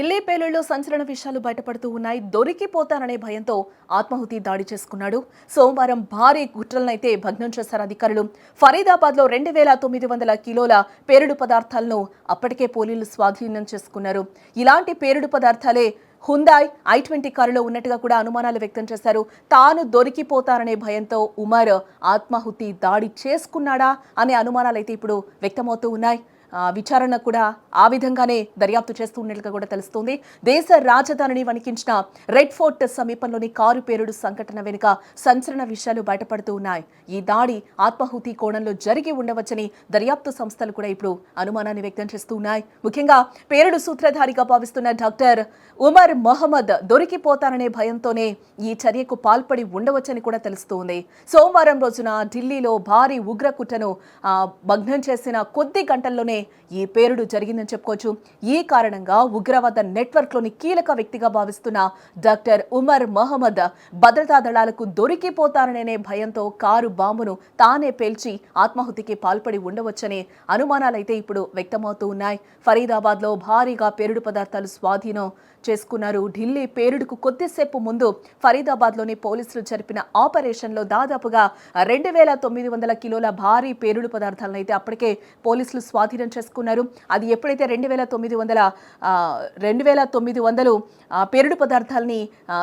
ఢిల్లీ పేలుళ్ళో సంచలన విషయాలు బయటపడుతూ ఉన్నాయి. దొరికిపోతాననే భయంతో ఆత్మాహుతి దాడి చేసుకున్నాడు. సోమవారం భారీ గుట్రలనైతే భగ్నం చేశారు అధికారులు. ఫరీదాబాద్లో రెండు వేల తొమ్మిది వందల కిలోల పేరుడు పదార్థాలను అప్పటికే పోలీసులు స్వాధీనం చేసుకున్నారు. ఇలాంటి పేరుడు పదార్థాలే హుందాయ్ ఐ ట్వంటీ కారులో ఉన్నట్టుగా కూడా అనుమానాలు వ్యక్తం చేశారు. తాను దొరికిపోతారనే భయంతో ఉమర్ ఆత్మాహుతి దాడి చేసుకున్నాడా అనే అనుమానాలు అయితే ఇప్పుడు వ్యక్తమవుతూ ఉన్నాయి. విచారణ కూడా ఆ విధంగానే దర్యాప్తు చేస్తున్నట్లుగా కూడా తెలుస్తోంది. దేశ రాజధానిని వణికించిన రెడ్ ఫోర్ట్ సమీపంలోని కారు పేరుడు సంఘటన వెనుక సంచలన విషయాలు బయటపడుతూ ఉన్నాయి. ఈ దాడి ఆత్మాహుతి కోణంలో జరిగి ఉండవచ్చని దర్యాప్తు సంస్థలు కూడా ఇప్పుడు అనుమానాన్ని వ్యక్తం చేస్తూ ఉన్నాయి. ముఖ్యంగా పేరుడు సూత్రధారిగా భావిస్తున్న డాక్టర్ ఉమర్ మొహమ్మద్ దొరికిపోతాననే భయంతోనే ఈ చర్యకు పాల్పడి ఉండవచ్చని కూడా తెలుస్తోంది. సోమవారం రోజున ఢిల్లీలో భారీ ఉగ్రకుట్రను భగ్నం చేసిన కొద్ది గంటల్లోనే ఈ పేరుడు జరిగిందని చెప్పుకోవచ్చు. ఈ కారణంగా ఉగ్రవాద నెట్వర్క్లోని కీలక వ్యక్తిగా భావిస్తున్న డాక్టర్ ఉమర్ మహమ్మద్ భద్రతా దళాలకు దొరికిపోతారనే భయంతో కారు బాంబును తానే పేల్చి ఆత్మాహుతికి పాల్పడి ఉండవచ్చనే అనుమానాలైతే ఇప్పుడు వ్యక్తమవుతూ ఉన్నాయి. ఫరీదాబాద్లో భారీగా పేరుడు పదార్థాలు స్వాధీనం చేసుకున్నారు. ఢిల్లీ పేరుడుకు కొద్దిసేపు ముందు ఫరీదాబాద్లోని పోలీసులు జరిపిన ఆపరేషన్లో దాదాపుగా రెండు వేల తొమ్మిది వందల కిలోల భారీ పేరుడు పదార్థాలను అయితే అప్పటికే పోలీసులు స్వాధీనం చేసుకున్నారు. అది ఎప్పుడైతే రెండు వేల తొమ్మిది వందల రెండు వేల తొమ్మిది వందలు పేరుడు పదార్థాలని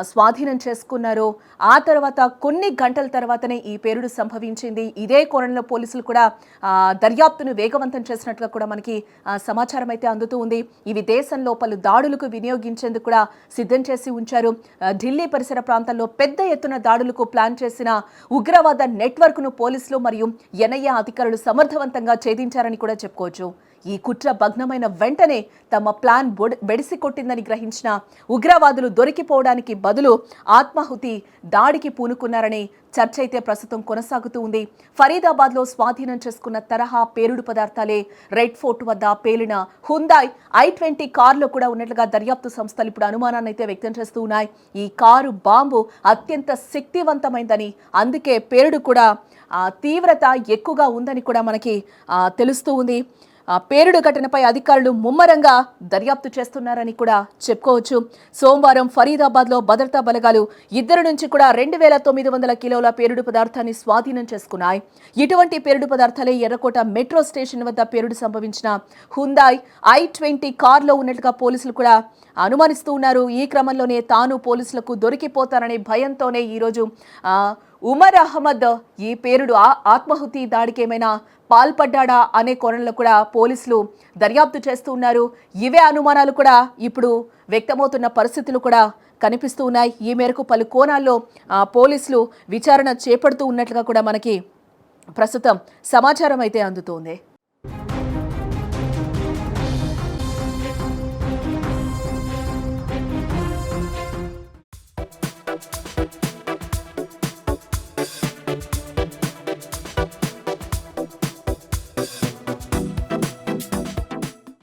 స్వాధీనం చేసుకున్నారో ఆ తర్వాత కొన్ని గంటల తర్వాతనే ఈ పేరుడు సంభవించింది. ఇదే కోణంలో పోలీసులు కూడా దర్యాప్తును వేగవంతం చేసినట్లుగా కూడా మనకి సమాచారం అయితే అందుతూ ఉంది. ఇవి దేశంలో పలు దాడులకు వినియోగించేందుకు కూడా సిద్ధం చేసి ఉంచారు. ఢిల్లీ పరిసర ప్రాంతాల్లో పెద్ద ఎత్తున దాడులకు ప్లాన్ చేసిన ఉగ్రవాద నెట్వర్క్ను పోలీసులు మరియు ఎన్ఐఏ అధికారులు సమర్థవంతంగా ఛేదించారని కూడా చెప్పుకోవచ్చు. ఈ కుట్ర భగ్నమైన వెంటనే తమ ప్లాన్ బొడ్- బెడిసి కొట్టిందని గ్రహించిన ఉగ్రవాదులు దొరికిపోవడానికి బదులు ఆత్మాహుతి దాడికి పూనుకున్నారని చర్చ అయితే ప్రస్తుతం కొనసాగుతూ ఉంది. ఫరీదాబాద్లో స్వాధీనం చేసుకున్న తరహా పేరుడు పదార్థాలే రెడ్ ఫోర్ట్ వద్ద పేలిన హుందాయ్ ఐ ట్వంటీ కారులో కూడా ఉన్నట్లుగా దర్యాప్తు సంస్థలు ఇప్పుడు అనుమానాన్ని అయితే వ్యక్తం చేస్తూ ఉన్నాయి. ఈ కారు బాంబు అత్యంత శక్తివంతమైందని అందుకే పేరుడు కూడా తీవ్రత ఎక్కువగా ఉందని కూడా మనకి తెలుస్తూ ఉంది. పేరుడు ఘటనపై అధికారులు ముమ్మరంగా దర్యాప్తు చేస్తున్నారని కూడా చెప్పుకోవచ్చు. సోమవారం ఫరీదాబాద్లో భద్రతా బలగాలు ఇద్దరు నుంచి కూడా రెండు వేల తొమ్మిది వందల కిలోల పేరుడు పదార్థాన్ని స్వాధీనం చేసుకున్నాయి. ఇటువంటి పేరుడు పదార్థాలే ఎర్రకోట మెట్రో స్టేషన్ వద్ద పేరుడు సంభవించిన హుందాయ్ ఐ ట్వంటీ కార్లో ఉన్నట్లుగా పోలీసులు కూడా అనుమానిస్తూ ఉన్నారు. ఈ క్రమంలోనే తాను పోలీసులకు దొరికిపోతాననే భయంతోనే ఈరోజు ఉమర్ అహ్మద్ ఈ పేరుడు ఆ- ఆత్మాహుతి దాడికేమైనా పాల్పడ్డాడా అనే కోణంలో కూడా పోలీసులు దర్యాప్తు చేస్తూ ఉన్నారు. ఇవే అనుమానాలు కూడా ఇప్పుడు వ్యక్తమవుతున్న పరిస్థితులు కూడా కనిపిస్తూ ఉన్నాయి. ఈ మేరకు పలు కోణాల్లో పోలీసులు విచారణ చేపడుతూ ఉన్నట్లుగా కూడా మనకి ప్రస్తుతం సమాచారం అయితే అందుతోంది.